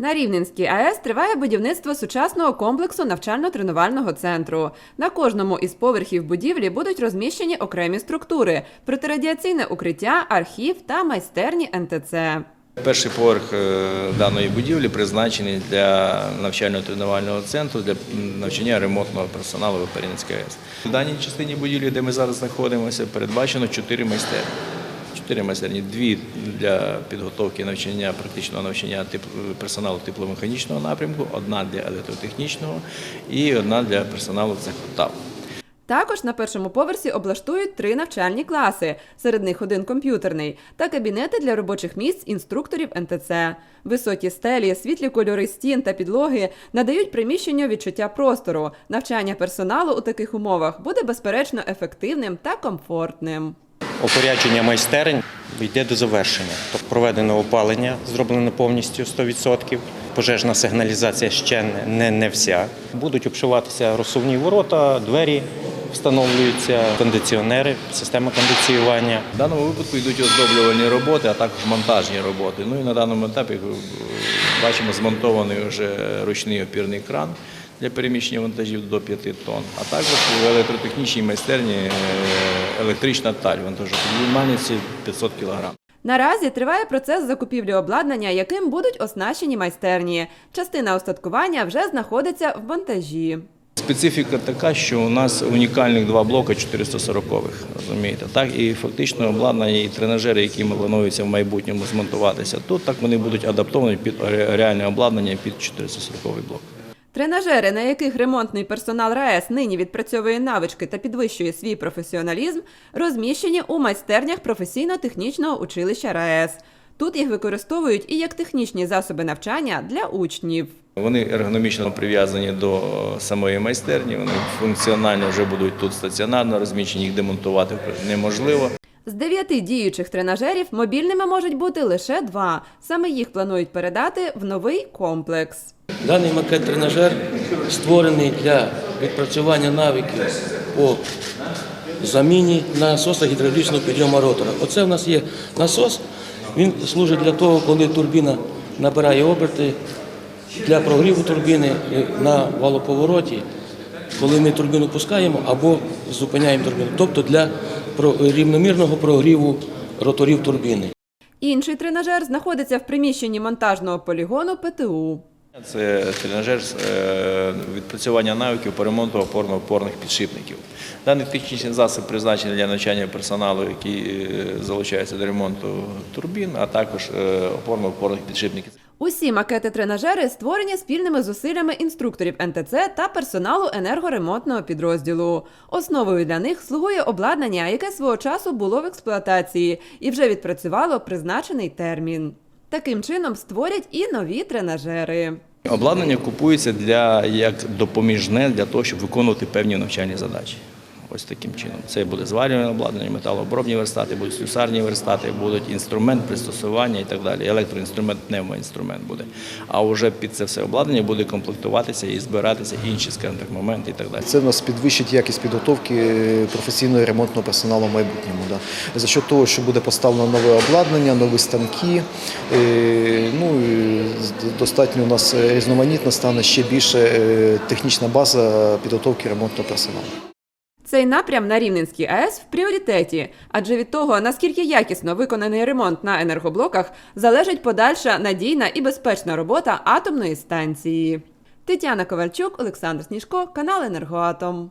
На Рівненській АЕС триває будівництво сучасного комплексу навчально-тренувального центру. На кожному із поверхів будівлі будуть розміщені окремі структури: протирадіаційне укриття, архів та майстерні НТЦ. Перший поверх е, даної будівлі призначений для навчально-тренувального центру для навчання ремонтного персоналу Випарінської АЕС. В даній частині будівлі, де ми зараз знаходимося, передбачено чотири майстерні. Чотири майстерні, дві для підготовки навчання, практичного навчання персоналу тепломеханічного напрямку, одна для електротехнічного і одна для персоналу цеху ТАВ. Також на першому поверсі облаштують три навчальні класи, серед них один комп'ютерний, та кабінети для робочих місць інструкторів НТЦ. Високі стелі, світлі кольори стін та підлоги надають приміщенню відчуття простору. Навчання персоналу у таких умовах буде безперечно ефективним та комфортним. Опорядження майстерень йде до завершення. Тобто проведено опалення, зроблено повністю 100%. Пожежна сигналізація ще не, не, вся. Будуть обшиватися розсувні ворота, двері встановлюються, кондиціонери, система кондиціювання. В даному випадку йдуть оздоблювальні роботи, а також монтажні роботи. Ну і на даному етапі бачимо змонтований вже ручний опірний кран для переміщення вантажів до 5 тонн, а також в електротехнічній майстерні е, електрична таль вантажопідіймальниці 500 кг. Наразі триває процес закупівлі обладнання, яким будуть оснащені майстерні. Частина устаткування вже знаходиться в монтажі. Специфіка така, що у нас унікальних два блоки 440-х, розумієте, так і фактично обладнання і тренажери, які плануються в майбутньому змонтуватися тут, так вони будуть адаптовані під реальне обладнання під 440-й блок. Тренажери, на яких ремонтний персонал РаЕС нині відпрацьовує навички та підвищує свій професіоналізм, розміщені у майстернях професійно-технічного училища РаЕС. Тут їх використовують і як технічні засоби навчання для учнів. Вони ергономічно прив'язані до самої майстерні, вони функціонально вже будуть тут стаціонарно розміщені, їх демонтувати неможливо. З дев'яти діючих тренажерів мобільними можуть бути лише два. Саме їх планують передати в новий комплекс. Даний макет тренажер створений для відпрацювання навиків по заміні насоса гідравлічного підйому ротора. Оце в нас є насос. Він служить для того, коли турбіна набирає оберти для прогріву турбіни на валоповороті, коли ми турбіну пускаємо або зупиняємо турбіну, тобто для рівномірного прогріву роторів турбіни. Інший тренажер знаходиться в приміщенні монтажного полігону ПТУ. Це тренажер з е, відпрацювання навиків по ремонту опорно-опорних підшипників. Даний технічний засіб призначений для навчання персоналу, який е, залучається до ремонту турбін, а також е, опорно-опорних підшипників. Усі макети тренажери створені спільними зусиллями інструкторів НТЦ та персоналу енергоремонтного підрозділу. Основою для них слугує обладнання, яке свого часу було в експлуатації і вже відпрацювало призначений термін. Таким чином створять і нові тренажери. Обладнання купується для як допоміжне для того, щоб виконувати певні навчальні задачі. Ось таким чином. Це буде зварювальне обладнання, металообробні верстати, будуть слюсарні верстати, будуть інструмент, пристосування і так далі. Електроінструмент, пневмоінструмент буде. А вже під це все обладнання буде комплектуватися і збиратися інші, скажімо так, моменти і так далі. Це нас підвищить якість підготовки професійного ремонтного персоналу в майбутньому. Да. За що того, що буде поставлено нове обладнання, нові станки. е, Ну, достатньо у нас різноманітно стане ще більше е, технічна база підготовки ремонтного персоналу. Цей напрям на Рівненській АЕС в пріоритеті, адже від того, наскільки якісно виконаний ремонт на енергоблоках, залежить подальша надійна і безпечна робота атомної станції. Тетяна Ковальчук, Олександр Сніжко, канал Енергоатом.